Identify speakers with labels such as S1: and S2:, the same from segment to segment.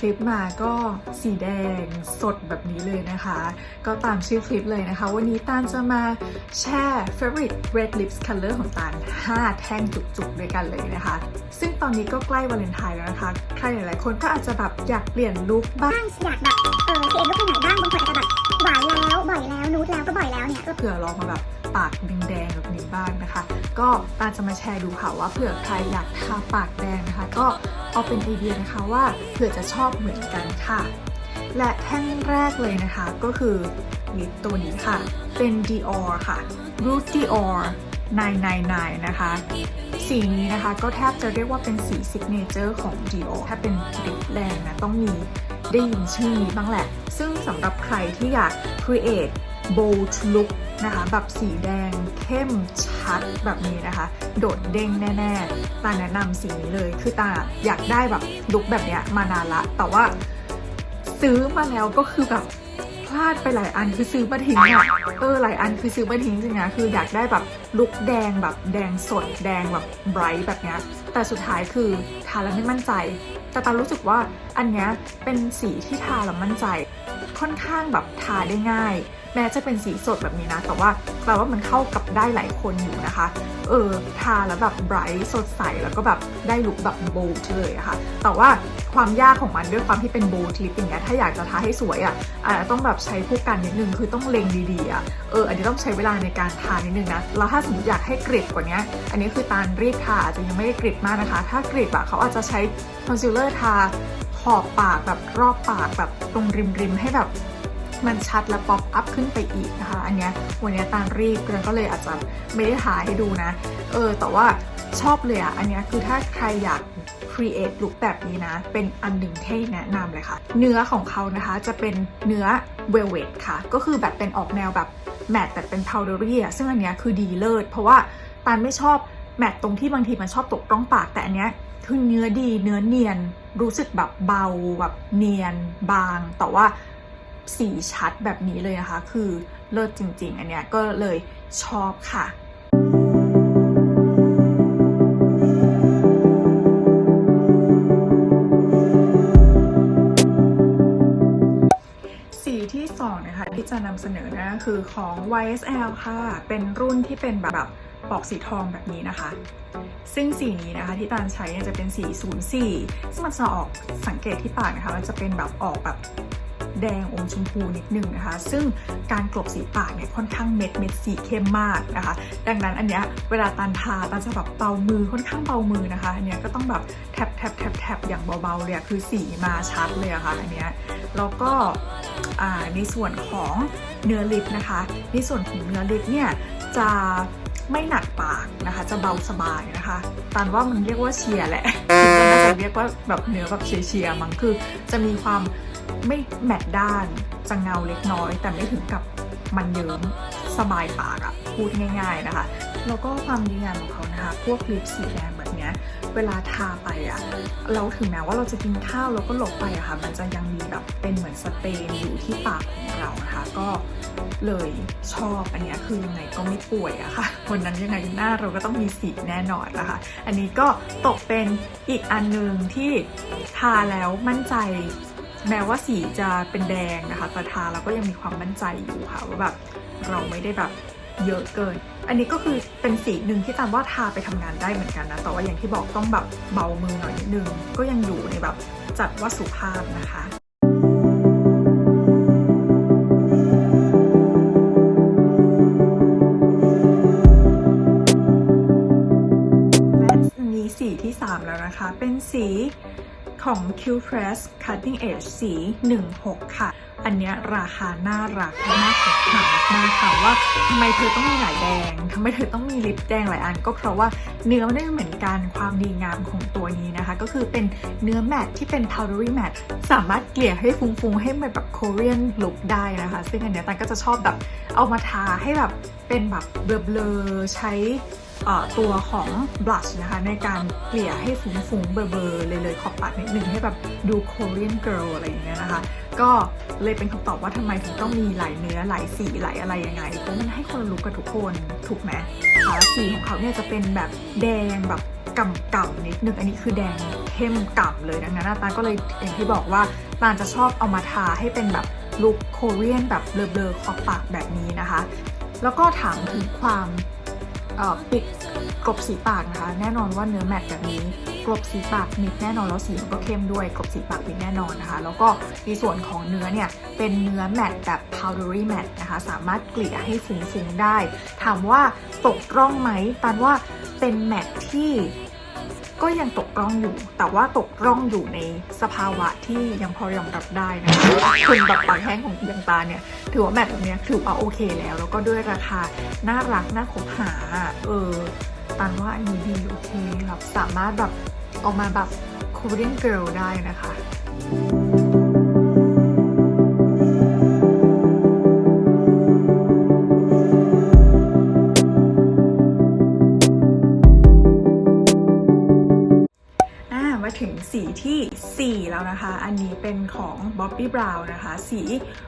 S1: วัสดีค่ะเปิดคลิปมาก็สีแดงสดแบบนี้เลยนะคะ ก็ตามชื่อคลิปเลยนะคะ วันนี้ตาลจะมาแชร์ favorite red lips color ของตาล 5 แท่งจุกๆด้วยกันเลยนะคะ ซึ่งตอนนี้ก็ใกล้วาเลนไทน์แล้วนะคะ ใครหลายๆคนก็อาจจะแบบอยากเปลี่ยนลุคบ้าง
S2: บ้างอยากแบบ เออครีเอทลุคไหนบ้างบางคนอาจจะแบบหวานแล้วบ่อยแล้วนูดแล้วก็บ่อยแล้วเนี่ยก็
S1: เผื่อลองมาแบบ ปากแดงๆแบบนี้บ้างนะคะ ก็ตาจะมาแชร์ดูค่ะว่าเผื่อใครอยากทาปากแดงนะคะ ก็เอาเป็นไอเดียนะคะว่าเผื่อจะชอบเหมือนกันค่ะ และแท่งแรกเลยนะคะก็คือลิปตัวนี้ค่ะ เป็น Dior ค่ะ Root Dior 999 นะคะ สีนี้นะคะก็แทบจะเรียกว่าเป็นสีซิกเนเจอร์ของ Dior ถ้าเป็นลิปแรงนะต้องมีได้ยินชื่อนี้บ้างแหละ ซึ่งสำหรับใครที่อยาก create bold look นะคะแบบสีแดงเข้มชัดแบบนี้นะคะ โดดเด้งแน่ๆตาแนะนำสีนี้เลยคือตาอยากได้แบบลุคแบบเนี้ยมานานละ แต่ว่าซื้อมาแล้วก็คือแบบพลาดไปหลายอันคือซื้อมาทิ้งอะเออหลายอันคือซื้อมาทิ้งจริงนะคืออยากได้แบบลุคแดงแบบแดงสดแดงแบบไบรท์แบบเนี้ยแต่สุดท้ายคือทาแล้วไม่มั่นใจ แต่ตารู้สึกว่าอันเนี้ยเป็นสีที่ทาแล้วมั่นใจ ค่อนข้างแบบทาได้ง่าย แม้จะเป็นสีสดแบบนี้นะ แต่ว่าแปลว่ามันเข้ากับได้หลายคนอยู่นะคะ เออ ทาแล้วแบบไบรท์สดใส แล้วก็แบบได้ลุคแบบโบลด์เลยอะค่ะ แต่ว่าความยากของมันด้วยความที่เป็นโบลด์ลิปอย่างเงี้ย ถ้าอยากจะทาให้สวยอะอาจจะต้องแบบใช้ผู้กันนิดนึง คือต้องเล็งดีๆอะเออ อันนี้ต้องใช้เวลาในการทานิดนึงนะ แล้วถ้าสมมติอยากให้กริบกว่านี้ อันนี้คือตาลรีบทาอาจจะยังไม่ได้กริบมากนะคะ ถ้ากริบอะเขาอาจจะใช้คอนซีลเลอร์ทาขอบปากแบบรอบปากแบบตรงริมๆให้แบบ มันชัดและป๊อปอัพขึ้นไปอีกนะคะ อันเนี้ยวันเนี้ยตาลรีบก็เลยอาจจะไม่ได้ถ่ายให้ดูนะ เออ แต่ว่าชอบเลยอะอันเนี้ยคือถ้าใครอยาก create look แบบนี้นะ เป็นอันหนึ่งที่แนะนำเลยค่ะ เนื้อของเขานะคะจะเป็นเนื้อ velvet ค่ะ ก็คือแบบเป็นออกแนวแบบแมตต์แต่เป็น powdery อะซึ่งอันเนี้ยคือดีเลิศเพราะว่าตาลไม่ชอบแมตต์ตรงที่บางทีมันชอบตกร่องปากแต่อันเนี้ยคือเนื้อดีเนื้อเนียนรู้สึกแบบเบาแบบเนียนบาง แต่ว่า สีชัดแบบนี้เลยนะคะ คือเลิศจริง ๆ อันเนี้ยก็เลยชอบค่ะสีที่สองนะคะที่จะนำเสนอนะคือของ YSL ค่ะ เป็นรุ่นที่เป็นแบบแบบปอกสีทองแบบนี้นะคะ ซึ่งสีนี้นะคะที่ตาลใช้เนี่ยจะเป็นสี 04 ซึ่งมันจะออกสังเกตที่ปากนะคะ มันจะเป็นแบบออกแบบ แดงอมชมพูนิดนึงนะคะ ซึ่งการกลบสีปากเนี่ยค่อนข้างเม็ดเม็ดสีเข้มมากนะคะ ดังนั้นอันเนี้ยเวลาตาลทาตาลจะแบบเบามือค่อนข้างเบามือนะคะอันเนี้ยก็ต้องแบบแทบแทบแทบแทบอย่างเบาๆเลยคือสีมาชัดเลยอะค่ะอันเนี้ยแล้วก็ในส่วนของเนื้อลิปนะคะ ในส่วนของเนื้อลิปเนี่ยจะไม่หนักปากนะคะ จะเบาสบายนะคะตานว่ามันเรียกว่าเชียร์แหละคิดว่าน่าจะเรียกว่าแบบเนื้อแบบเชียเชียร์ๆมั้งคือจะมีความ ไม่แมตต์ด้านจะเงาเล็กน้อย แต่ไม่ถึงกับมันเยิ้มสบายปากอะพูดง่าย ๆนะคะ แล้วก็ความดีงามของเขานะคะพวกลิปสีแดงแบบเนี้ยเวลาทาไปอะเราถึงแม้ว่าเราจะกินข้าวแล้วก็หลบไปอะค่ะ มันจะยังมีแบบเป็นเหมือนสเตนอยู่ที่ปากของเรานะคะก็เลยชอบอันเนี้ยคือยังไงก็ไม่ป่วยอะค่ะวันนั้นยังไงหน้าเราก็ต้องมีสีแน่นอนนะคะ อันนี้ก็ตกเป็นอีกอันหนึ่งที่ทาแล้วมั่นใจ แม้ว่าสีจะเป็นแดงนะคะแต่ทาแล้วก็ยังมีความมั่นใจอยู่ค่ะว่าแบบเราไม่ได้แบบเยอะเกิน อันนี้ก็คือเป็นสีหนึ่งที่ตามว่าทาไปทำงานได้เหมือนกันนะ แต่ว่าอย่างที่บอกต้องแบบเบามือหน่อยนิดนึง ก็ยังอยู่ในแบบจัดว่าสุภาพนะคะและมีสีที่ 3 แล้วนะคะ เป็นสี ของ Q Press Cutting Edge สี 16 ค่ะ อันเนี้ยราคาน่ารักมากของถามมากค่ะว่าทำไมเธอต้องมีหลายแดงทำไมเธอต้องมีลิปแดงหลายอัน ก็เพราะว่าเนื้อไม่ได้เหมือนกันความดีงามของตัวนี้นะคะ ก็คือเป็นเนื้อแมตที่เป็น powdery matte สามารถเกลี่ยให้ฟุ้งๆ ให้มันแบบ Korean look ได้นะคะ ซึ่งอันเนี้ยตันก็จะชอบแบบเอามาทาให้แบบเป็นแบบเบลอๆใช้ ตัวของ blush นะคะ ในการเกลี่ยให้ฟุ้งๆเบลอๆเลยเลยขอบปากนิดนึงให้แบบดู Korean girl อะไรอย่างเงี้ยนะคะ ก็เลยเป็นคำตอบว่าทำไมถึงต้องมีหลายเนื้อหลายสีหลายอะไรยังไงเพราะมันให้คนละลุกกับทุกคนถูกไหมสีของเขาเนี่ยจะเป็นแบบแดงแบบกำกำๆนิดนึงอันนี้คือแดงเข้มกำเลยดังนั้นตาลก็เลยอย่างที่บอกว่าตาจะชอบเอามาทาให้เป็นแบบลุคโคเรียนแบบเบลอๆขอบปากแบบนี้นะคะ แล้วก็ถามถึงความ ปิดกลบสีปากนะคะ แน่นอนว่าเนื้อแมตต์แบบนี้กลบสีปากมิดแน่นอนแล้วสีมันก็เข้มด้วยกลบสีปากมิดแน่นอนนะคะ แล้วก็ในส่วนของเนื้อเนี่ยเป็นเนื้อแมตต์แบบ powdery matte นะคะ สามารถเกลี่ยให้ฟุ้งๆได้ ถามว่าตกร่องไหมตันว่าเป็นแมตต์ที่ ก็ยังตกร่องอยู่ แต่ว่าตกร่องอยู่ในสภาวะที่ยังพอยอมรับได้นะคะคุณแบบปากแห้งของยังตาเนี่ย ถือว่าแมทแบบเนี้ยถือว่าโอเคแล้ว แล้วก็ด้วยราคาน่ารักน่าคบหา เออตันว่าอันนี้ดีโอเคแบบสามารถแบบออกมาแบบ Korean girl ได้นะคะ มาถึงสีทีสี่ 4 แล้วนะคะ อันนี้เป็นของ Bobbi Brown นะคะ สี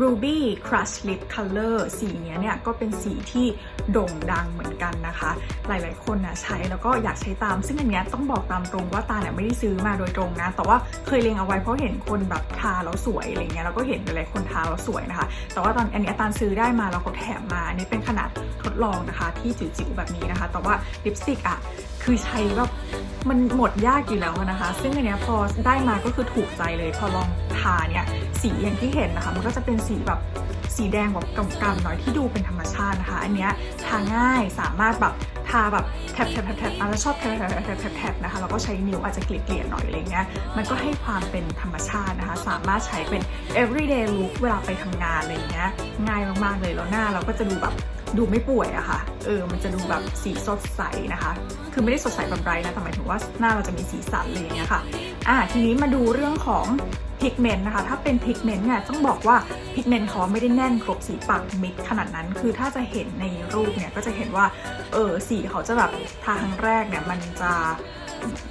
S1: Ruby Crush Lip Color สีนี้เนี่ยก็เป็นสีที่โด่งดังเหมือนกันนะคะ หลายๆคนนะใช้แล้วก็อยากใช้ตาม ซึ่งอันนี้ต้องบอกตามตรงว่าตาเนี่ยไม่ได้ซื้อมาโดยตรงนะ แต่ว่าเคยเลงเอาไว้เพราะเห็นคนแบบทาแล้วสวยอะไรเงี้ยแล้วก็เห็นหลายๆคนทาแล้วสวยนะคะ แต่ว่าตอนอันนี้ตาซื้อได้มาแล้วเขาแถมมา อันนี้เป็นขนาดทดลองนะคะ ที่จิ๋วๆแบบนี้นะคะ แต่ว่าลิปสติกอะ คือใช้แบบมันหมดยากอยู่แล้วนะคะ ซึ่งอันเนี้ยพอได้มาก็คือถูกใจเลย พอลองทาเนี่ยสีอย่างที่เห็นนะคะ มันก็จะเป็นสีแบบสีแดงแบบกำๆหน่อยที่ดูเป็นธรรมชาตินะคะ อันเนี้ยทาง่ายสามารถแบบทาแบบแทบแทบแทบแทบอาจจะชอบแทบแทบแทบแทบนะคะแล้วก็ใช้นิ้วอาจจะเกลี่ยๆหน่อยอะไรเงี้ยมันก็ให้ความเป็นธรรมชาตินะคะ สามารถใช้เป็น everyday look เวลาไปทำงานอะไรเงี้ยง่ายมากๆเลยแล้วหน้าเราก็จะดูแบบ ดูไม่ป่วยอะค่ะ เออ มันจะดูแบบสีสดใสนะคะ คือไม่ได้สดใสแบบไบรท์นะ แต่หมายถึงว่าหน้าเราจะมีสีสันอะไรอย่างเงี้ยค่ะ อะทีนี้มาดูเรื่องของพิกเมนต์นะคะ ถ้าเป็นพิกเมนต์เนี่ย ต้องบอกว่าพิกเมนต์เขาไม่ได้แน่นครบสีปากมิดขนาดนั้น คือถ้าจะเห็นในรูปเนี่ย ก็จะเห็นว่า เออ สีเขาจะแบบทาครั้งแรกเนี่ย มันจะ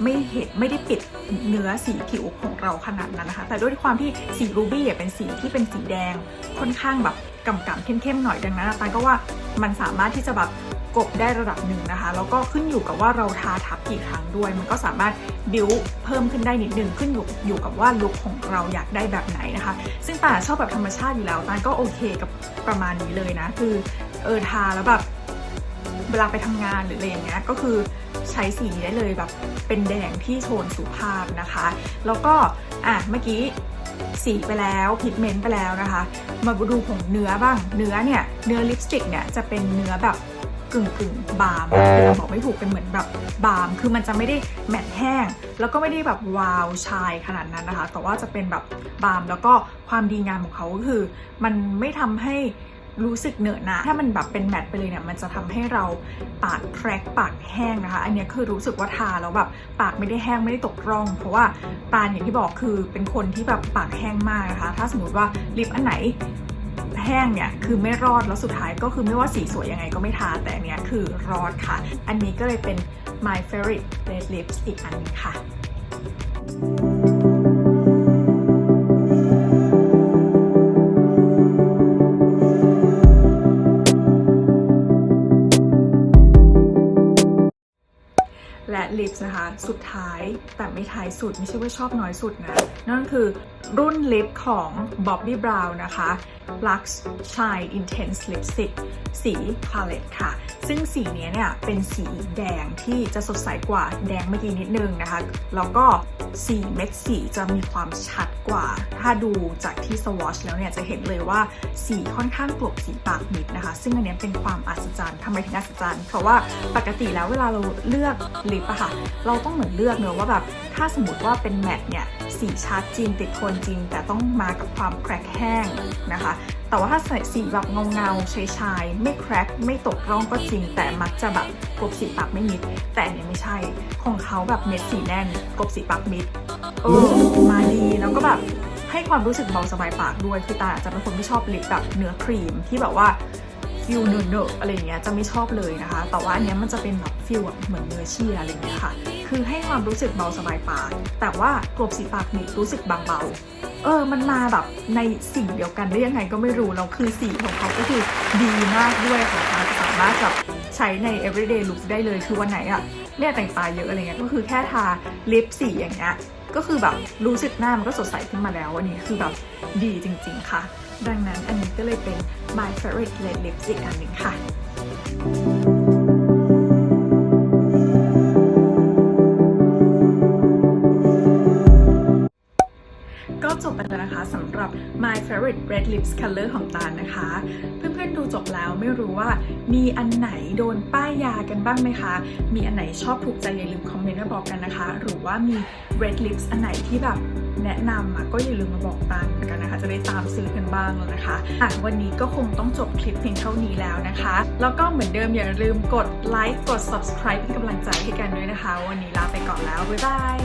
S1: ไม่เห็นไม่ได้ปิดเนื้อสีผิวของเราขนาดนั้นนะคะ แต่ด้วยความที่สีรูบี้เป็นสีที่เป็นสีแดงค่อนข้างแบบ กำกำๆเข้มๆหน่อยดังนั้นตานก็ว่ามันสามารถที่จะแบบกบได้ระดับหนึ่งนะคะ แล้วก็ขึ้นอยู่กับว่าเราทาทับกี่ครั้งด้วย มันก็สามารถบิวเพิ่มขึ้นได้นิดนึงขึ้นอยู่อยู่กับว่าลุคของเราอยากได้แบบไหนนะคะ ซึ่งตาชอบแบบธรรมชาติอยู่แล้วตาก็โอเคกับประมาณนี้เลยนะ คือเออทาแล้วแบบเวลาไปทำงานหรืออะไรอย่างเงี้ยก็คือใช้สีนี้ได้เลยแบบเป็นแดงที่โทนสุภาพนะคะ แล้วก็อะเมื่อกี้ สีไปแล้วพิกเมนต์ไปแล้วนะคะ มาดูของเนื้อบ้าง เนื้อเนี่ย เนื้อลิปสติกเนี่ยจะเป็นเนื้อแบบกึ่งกึ่งบาร์มคือเราบอกไม่ถูกเป็นเหมือนแบบบาร์มคือมันจะไม่ได้แมตต์แห้ง แล้วก็ไม่ได้แบบวาวชายขนาดนั้นนะคะ แต่ว่าจะเป็นแบบบาร์มแล้วก็ความดีงามของเขาก็คือ มันไม่ทำให้ รู้สึกเหนอะหนะถ้ามันแบบเป็นแมตต์ไปเลยเนี่ยมันจะทำให้เราปากแครกปากแห้งนะคะ อันนี้คือรู้สึกว่าทาแล้วแบบปากไม่ได้แห้งไม่ได้ตกร่อง เพราะว่าตาลอย่างที่บอกคือเป็นคนที่แบบปากแห้งมากนะคะ ถ้าสมมติว่าลิปอันไหนแห้งเนี่ยคือไม่รอดแล้วสุดท้ายก็คือไม่ว่าสีสวยยังไงก็ไม่ทาแต่อันนี้คือรอดค่ะ อันนี้ก็เลยเป็น my favorite red lips อีกอันนึงค่ะ ลิปส์นะคะ สุดท้ายแต่ไม่ท้ายสุด ไม่ใช่ว่าชอบน้อยสุดนะ นั่นคือรุ่นลิปของ Bobbi Brown นะคะ Lux Shine Intense Lipstick สี Palette ค่ะ ซึ่งสีนี้เนี่ย เป็นสีแดงที่จะสดใสกว่าแดงเมื่อกี้นิดนึงนะคะ แล้วก็สีเม็ดสีจะมีความชัดกว่า ถ้าดูจากที่สวอชแล้วเนี่ย จะเห็นเลยว่าสีค่อนข้างกลบสีปากมิดนะคะ ซึ่งอันนี้เป็นความอัศจรรย์ทำไมถึงอัศจรรย์ เพราะว่าปกติแล้วเวลาเราเลือกลิปอะค่ะเราต้องเหมือนเลือกเนอะว่าแบบถ้าสมมติว่าเป็นแมตต์เนี่ยสีชัดจริงติดทนจริง แต่ต้องมากับความแครกแห้งนะคะ แต่ว่าถ้าใส่สีแบบเงาเงาชายชายไม่แครกไม่ตกร่องก็จริง แต่มักจะแบบกบสีปากไม่มิด แต่เนี่ยไม่ใช่ของเขาแบบเม็ดสีแน่นกบสีปากมิดเออมาดีแล้วก็แบบให้ความรู้สึกเบาสบายปากด้วยคือตาอาจจะเป็นคนไม่ชอบลิปแบบเนื้อครีมที่แบบว่า ฟิลเนอะเนอะอะไรเงี้ยจะไม่ชอบเลยนะคะ แต่ว่าอันเนี้ยมันจะเป็นแบบฟิลแบบเหมือนเนื้อเชียอะไรเงี้ยค่ะ คือให้ความรู้สึกเบาสบายปาก แต่ว่ากลบสีปากมิดรู้สึกบางเบาเออ มันมาแบบในสิ่งเดียวกันได้ยังไงก็ไม่รู้แล้วคือสีของเขาก็คือดีมากด้วยค่ะสามารถแบบใช้ใน everyday look ได้เลย คือวันไหนอะไม่ยแต่งตาเยอะอะไรเงี้ย ก็คือแค่ทาลิปสีอย่างเงี้ย ก็คือแบบรู้สึกหน้ามันก็สดใสขึ้นมาแล้วอันนี้คือแบบดีจริง ๆ ค่ะ ดังนั้นอันนี้ก็เลยเป็น my favorite red lips อีกอันหนึ่งค่ะก็จบไปแล้วนะคะสำหรับ my favorite red lips color ของตาลนะคะ เพื่อนๆดูจบแล้วไม่รู้ว่ามีอันไหนโดนป้ายยากันบ้างไหมคะ มีอันไหนชอบถูกใจอย่าลืมคอมเมนต์มาบอกกันนะคะ หรือว่ามี red lips อันไหนที่แบบ แนะนำอะก็อย่าลืมมาบอกตันกันนะคะ จะได้ตามซื้อกันบ้างแล้วนะคะอะวันนี้ก็คงต้องจบคลิปเพียงเท่านี้แล้วนะคะ แล้วก็เหมือนเดิมอย่าลืมกดไลค์กด subscribe เป็นกำลังใจให้กันด้วยนะคะ วันนี้ลาไปก่อนแล้ว บ๊ายบาย